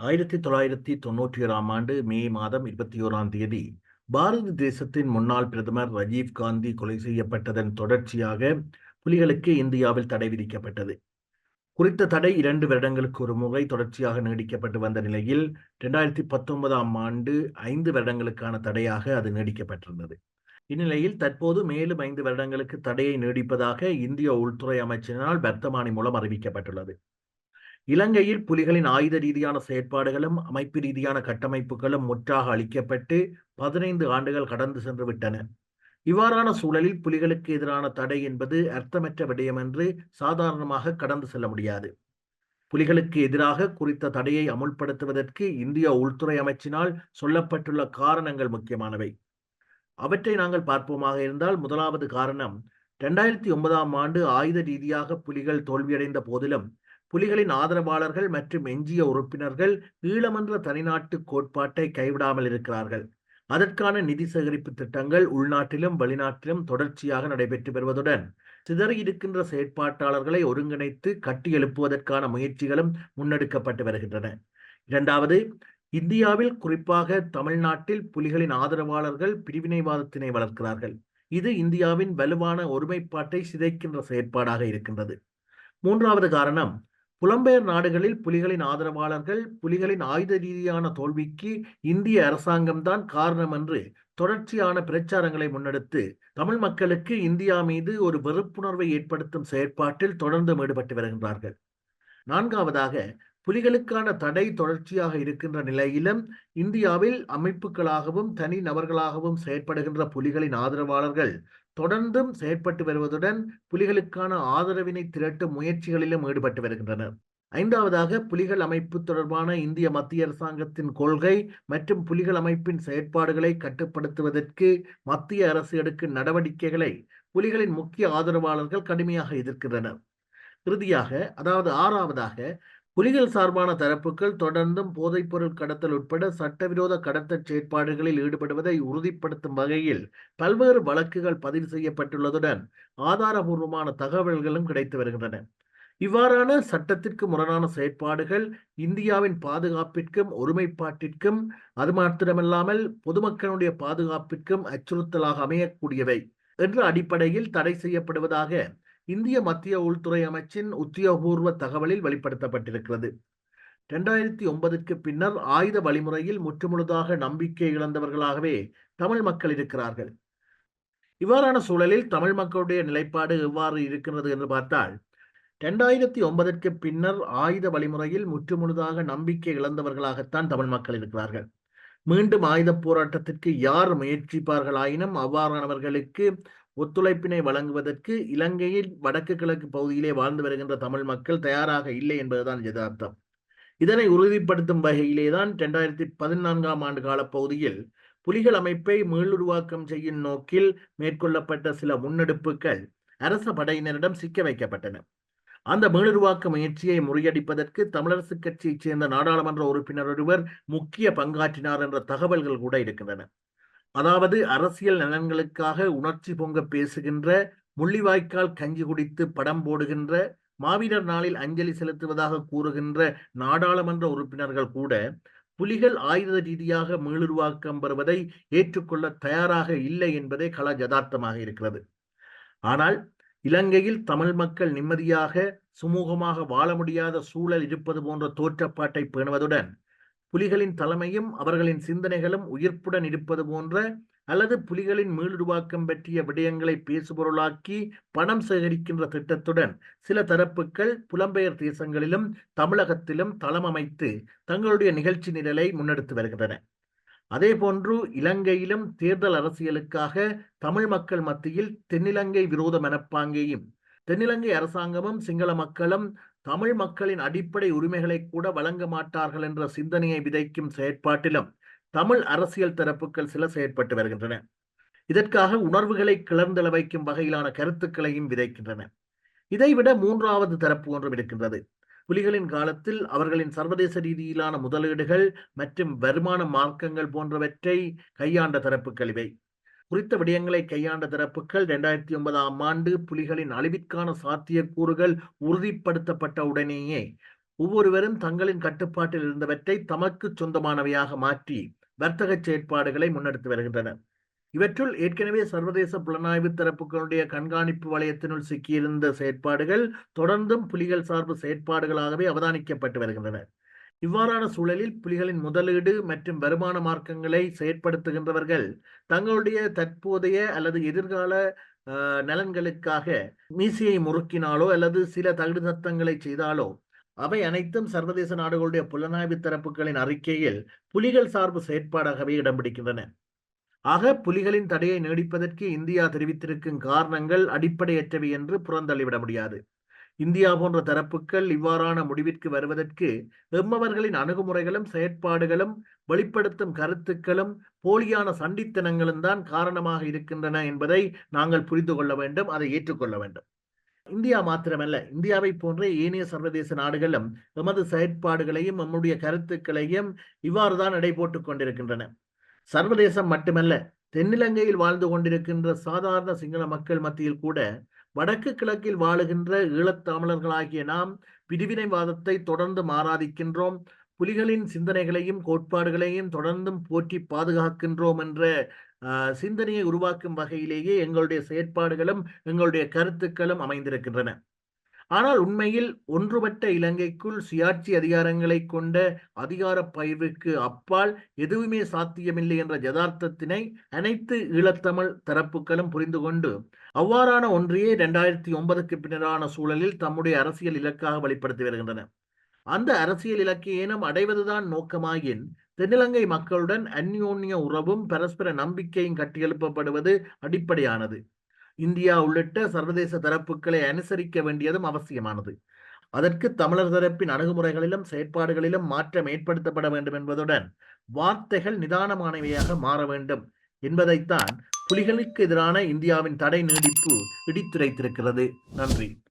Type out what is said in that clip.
ஆயிரத்தி தொள்ளாயிரத்தி தொன்னூற்றி ஏழாம் ஆண்டு மே மாதம் இருபத்தி ஓராம் தேதி பாரத தேசத்தின் முன்னாள் பிரதமர் ராஜீவ் காந்தி கொலை செய்யப்பட்டதன் தொடர்ச்சியாக புலிகளுக்கு இந்தியாவில் தடை விதிக்கப்பட்டது. குறித்த தடை இரண்டு வருடங்களுக்கு ஒரு முறை தொடர்ச்சியாக நீடிக்கப்பட்டு வந்த நிலையில் இரண்டாயிரத்தி பத்தொன்பதாம் ஆண்டு ஐந்து வருடங்களுக்கான தடையாக அது நீடிக்கப்பட்டிருந்தது. இந்நிலையில் தற்போது மேலும் ஐந்து வருடங்களுக்கு தடையை நீடிப்பதாக இந்திய உள்துறை அமைச்சரினால் வர்த்தமானி மூலம் அறிவிக்கப்பட்டுள்ளது. இலங்கையில் புலிகளின் ஆயுத ரீதியான செயற்பாடுகளும் அமைப்பு ரீதியான கட்டமைப்புகளும் முற்றாக அளிக்கப்பட்டு பதினைந்து ஆண்டுகள் கடந்து சென்று விட்டன இவ்வாறான சூழலில் புலிகளுக்கு எதிரான தடை என்பது அர்த்தமற்ற விடயம் என்று சாதாரணமாக கடந்து செல்ல முடியாது. புலிகளுக்கு எதிராக குறித்த தடையை அமுல்படுத்துவதற்கு இந்திய உள்துறை அமைச்சினால் சொல்லப்பட்டுள்ள காரணங்கள் முக்கியமானவை. அவற்றை நாங்கள் பார்ப்போமாக இருந்தால் முதலாவது காரணம் இரண்டாயிரத்தி ஒன்பதாம் ஆண்டு ஆயுத ரீதியாக புலிகள் தோல்வியடைந்த போதிலும் புலிகளின் ஆதரவாளர்கள் மற்றும் எஞ்சிய உறுப்பினர்கள் ஈழமன்ற தனிநாட்டு கோட்பாட்டை கைவிடாமல் இருக்கிறார்கள். அதற்கான நிதி சேகரிப்பு திட்டங்கள் உள்நாட்டிலும் வெளிநாட்டிலும் தொடர்ச்சியாக நடைபெற்று வருவதுடன் சிதறியிருக்கின்ற செயற்பாட்டாளர்களை ஒருங்கிணைத்து கட்டியெழுப்புவதற்கான முயற்சிகளும் முன்னெடுக்கப்பட்டு வருகின்றன. இரண்டாவது இந்தியாவில் குறிப்பாக தமிழ்நாட்டில் புலிகளின் ஆதரவாளர்கள் பிரிவினைவாதத்தினை வளர்க்கிறார்கள். இது இந்தியாவின் வலுவான ஒருமைப்பாட்டை சிதைக்கின்ற செயற்பாடாக இருக்கின்றது. மூன்றாவது காரணம் புலம்பெயர் நாடுகளில் புலிகளின் ஆதரவாளர்கள் புலிகளின் ஆயுத ரீதியான தோல்விக்கு இந்திய அரசாங்கம்தான் காரணம் என்று தொடர்ச்சியான பிரச்சாரங்களை முன்னெடுத்து தமிழ் மக்களுக்கு இந்தியா மீது ஒரு வெறுப்புணர்வை ஏற்படுத்தும் செயற்பாட்டில் தொடர்ந்து ஈடுபட்டு வருகின்றார்கள். நான்காவதாக புலிகளுக்கான தடை தொடர்ச்சியாக இருக்கின்ற நிலையிலும் இந்தியாவில் அமைப்புகளாகவும் தனி நபர்களாகவும் செயற்படுகின்ற புலிகளின் ஆதரவாளர்கள் தொடர்ந்தும் செயற்பட்டு வருவதுடன் புலிகளுக்கான ஆதரவினை திரட்டும் முயற்சிகளிலும் ஈடுபட்டு வருகின்றனர். ஐந்தாவதாக புலிகள் அமைப்பு தொடர்பான இந்திய மத்திய அரசாங்கத்தின் கொள்கை மற்றும் புலிகள் அமைப்பின் செயற்பாடுகளை கட்டுப்படுத்துவதற்கு மத்திய அரசு எடுக்கும் நடவடிக்கைகளை புலிகளின் முக்கிய ஆதரவாளர்கள் கடுமையாக எதிர்க்கின்றனர். இறுதியாக அதாவது ஆறாவதாக புலிகள் சார்பான தரப்புகள் தொடர்ந்தும் போதைப்பொருள் கடத்தல் உட்பட சட்டவிரோத கடத்தல் செயற்பாடுகளில் ஈடுபடுவதை உறுதிப்படுத்தும் வகையில் பல்வேறு வழக்குகள் பதிவு செய்யப்பட்டுள்ளதுடன் ஆதாரபூர்வமான தகவல்களும் கிடைத்து வருகின்றன. இவ்வாறான சட்டத்திற்கு முரணான செயற்பாடுகள் இந்தியாவின் பாதுகாப்பிற்கும் ஒருமைப்பாட்டிற்கும் அது மாத்திரமல்லாமல் பொதுமக்களுடைய பாதுகாப்பிற்கும் அச்சுறுத்தலாக அமையக்கூடியவை என்ற அடிப்படையில் தடை செய்யப்படுவதாக இந்திய மத்திய உள்துறை அமைச்சின் உத்தியோகபூர்வ தகவலில் வெளிப்படுத்தப்பட்டிருக்கிறது. இரண்டாயிரத்தி ஒன்பதுக்கு பின்னர் ஆயுத வழிமுறையில் முற்றுமுழுதாக நம்பிக்கை இழந்தவர்களாகவே தமிழ் மக்கள் இருக்கிறார்கள். இவ்வாறான சூழலில் தமிழ் மக்களுடைய நிலைப்பாடு எவ்வாறு இருக்கின்றது என்று பார்த்தால் இரண்டாயிரத்தி ஒன்பதற்கு பின்னர் ஆயுத வழிமுறையில் முற்றுமுழுதாக நம்பிக்கை இழந்தவர்களாகத்தான் தமிழ் மக்கள் இருக்கிறார்கள். மீண்டும் ஆயுத போராட்டத்திற்கு யார் முயற்சிப்பார்களாயினும் அவ்வாறானவர்களுக்கு ஒத்துழைப்பினை வழங்குவதற்கு இலங்கையில் வடக்கு கிழக்கு பகுதியிலே வாழ்ந்து வருகின்ற தமிழ் மக்கள் தயாராக இல்லை என்பதுதான் யதார்த்தம். இதனை உறுதிப்படுத்தும் வகையிலே தான் இரண்டாயிரத்தி பதினான்காம் ஆண்டு கால பகுதியில் புலிகள் அமைப்பை மீளுருவாக்கம் செய்யும் நோக்கில் மேற்கொள்ளப்பட்ட சில முன்னெடுப்புகள் அரச படையினரிடம் சிக்க வைக்கப்பட்டன. அந்த மீளுருவாக்க முயற்சியை முறியடிப்பதற்கு தமிழரசு கட்சியைச் சேர்ந்த நாடாளுமன்ற உறுப்பினர் ஒருவர் முக்கிய பங்காற்றினார் என்ற தகவல்கள் கூட இருக்கின்றன. அதாவது அரசியல் நலன்களுக்காக உணர்ச்சி பொங்க பேசுகின்ற முள்ளிவாய்க்கால் கஞ்சி குடித்து படம் போடுகின்ற மாவீரர் நாளில் அஞ்சலி செலுத்துவதாக கூறுகின்ற நாடாளுமன்ற உறுப்பினர்கள் கூட புலிகள் ஆயுத ரீதியாக மீளுருவாக்கம் பெறுவதை ஏற்றுக்கொள்ள தயாராக இல்லை என்பதே கள யதார்த்தமாக இருக்கிறது. ஆனால் இலங்கையில் தமிழ் மக்கள் நிம்மதியாக சுமூகமாக வாழ முடியாத சூழல் இருப்பது போன்ற தோற்றப்பாட்டை பேணுவதுடன் புலிகளின் தலைமையும் அவர்களின் சிந்தனைகளும் உயிர்ப்புடன் இருப்பது போன்ற அல்லது புலிகளின் மீளுருவாக்கம் பற்றிய விடயங்களை பேசுபொருளாக்கி பணம் சேகரிக்கின்ற திட்டத்துடன் சில தரப்புகள் புலம்பெயர் தேசங்களிலும் தமிழகத்திலும் தளம் அமைத்து தங்களுடைய நிகழ்ச்சி நிரலை முன்னெடுத்து வருகின்றன. அதே போன்று இலங்கையிலும் தேர்தல் அரசியலுக்காக தமிழ் மக்கள் மத்தியில் தென்னிலங்கை விரோத மனப்பாங்கையும் தென்னிலங்கை அரசாங்கமும் சிங்கள மக்களும் தமிழ் மக்களின் அடிப்படை உரிமைகளை கூட வழங்க மாட்டார்கள் என்ற சிந்தனையை விதைக்கும் செயற்பாட்டிலும் தமிழ் அரசியல் தரப்புகள் சில செயற்பட்டு வருகின்றன. இதற்காக உணர்வுகளை கிளர்ந்தள வைக்கும் வகையிலான கருத்துக்களையும் விதைக்கின்றன. இதைவிட மூன்றாவது தரப்பு ஒன்றும் இருக்கின்றது. புலிகளின் காலத்தில் அவர்களின் சர்வதேச ரீதியிலான முதலீடுகள் மற்றும் வருமான மார்க்கங்கள் போன்றவற்றை கையாண்ட தரப்புகள் இவை. குறித்த விடயங்களை கையாண்ட தரப்புகள் இரண்டாயிரத்தி ஒன்பதாம் ஆண்டு புலிகளின் அழிவிற்கான சாத்தியக்கூறுகள் உறுதிப்படுத்தப்பட்ட உடனேயே ஒவ்வொருவரும் தங்களின் கட்டுப்பாட்டில் இருந்தவற்றை தமக்கு சொந்தமானவையாக மாற்றி வர்த்தக செயற்பாடுகளை முன்னெடுத்து வருகின்றனர். இவற்றுள் ஏற்கனவே சர்வதேச புலனாய்வு தரப்புகளுடைய கண்காணிப்பு வளையத்தினுள் சிக்கியிருந்த செயற்பாடுகள் தொடர்ந்தும் புலிகள் சார்பு செயற்பாடுகளாகவே அவதானிக்கப்பட்டு வருகின்றன. இவ்வாறான சூழலில் புலிகளின் முதலீடு மற்றும் வருமான மார்க்கங்களை செயற்படுத்துகின்றவர்கள் தங்களுடைய தற்போதைய அல்லது எதிர்கால நலன்களுக்காக மீசையை முறுக்கினாலோ அல்லது சில தகுடு சத்தங்களை செய்தாலோ அவை அனைத்தும் சர்வதேச நாடுகளுடைய புலனாய்வு தரப்புகளின் அறிக்கையில் புலிகள் சார்பு செயற்பாடாகவே இடம் பிடிக்கின்றன ஆக புலிகளின் தடையை நீடிப்பதற்கு இந்தியா தெரிவித்திருக்கும் காரணங்கள் அடிப்படையற்றவை என்று புறந்தள்ளிவிட முடியாது. இந்தியா போன்ற தரப்புகள் இவ்வாறான முடிவிற்கு வருவதற்கு எம்மவர்களின் அணுகுமுறைகளும் செயற்பாடுகளும் வெளிப்படுத்தும் கருத்துக்களும் போலியான சண்டித்தனங்களும் தான் காரணமாக இருக்கின்றன என்பதை நாங்கள் புரிந்து கொள்ள வேண்டும் அதை ஏற்றுக்கொள்ள வேண்டும். இந்தியா மாத்திரமல்ல இந்தியாவை போன்ற ஏனைய சர்வதேச நாடுகளும் எமது செயற்பாடுகளையும் நம்முடைய கருத்துக்களையும் இவ்வாறுதான் எடை போட்டுக் கொண்டிருக்கின்றன. சர்வதேசம் மட்டுமல்ல தென்னிலங்கையில் வாழ்ந்து கொண்டிருக்கின்ற சாதாரண சிங்கள மக்கள் மத்தியில் கூட வடக்கு கிழக்கில் வாழுகின்ற ஈழத்தமிழர்களாகிய நாம் பிரிவினைவாதத்தை தொடர்ந்து ஆராதிக்கின்றோம் புலிகளின் சிந்தனைகளையும் கோட்பாடுகளையும் தொடர்ந்தும் போற்றி பாதுகாக்கின்றோம் என்ற சிந்தனையை உருவாக்கும் வகையிலேயே எங்களுடைய செயற்பாடுகளும் எங்களுடைய கருத்துக்களும் அமைந்திருக்கின்றன. ஆனால் உண்மையில் ஒன்றுபட்ட இலங்கைக்குள் சுயாட்சி அதிகாரங்களை கொண்ட அதிகார பயிர்வுக்கு அப்பால் எதுவுமே சாத்தியமில்லை என்ற யதார்த்தத்தினை அனைத்து ஈழத்தமிழ் தரப்புகளும் புரிந்து கொண்டு அவ்வாறான ஒன்றையே இரண்டாயிரத்தி ஒன்பதுக்கு பின்னரான சூழலில் தம்முடைய அரசியல் இலக்காக வெளிப்படுத்தி வருகின்றன. அந்த அரசியல் இலக்கியனும் அடைவதுதான் நோக்கமாயின் தென்னிலங்கை மக்களுடன் அந்யோன்ய உறவும் பரஸ்பர நம்பிக்கையும் கட்டியெழுப்பப்படுவது அடிப்படையானது. இந்தியா உள்ளிட்ட சர்வதேச தரப்புகளை அனுசரிக்க வேண்டியதும் அவசியமானது. அதற்கு தமிழர் தரப்பின் அணுகுமுறைகளிலும் செயற்பாடுகளிலும் மாற்றம் ஏற்படுத்தப்பட வேண்டும் என்பதுடன் வார்த்தைகள் நிதானமானவையாக மாற வேண்டும் என்பதைத்தான் புலிகளுக்கு எதிரான இந்தியாவின் தடை நீடிப்பு இடித்துரைத்திருக்கிறது. நன்றி.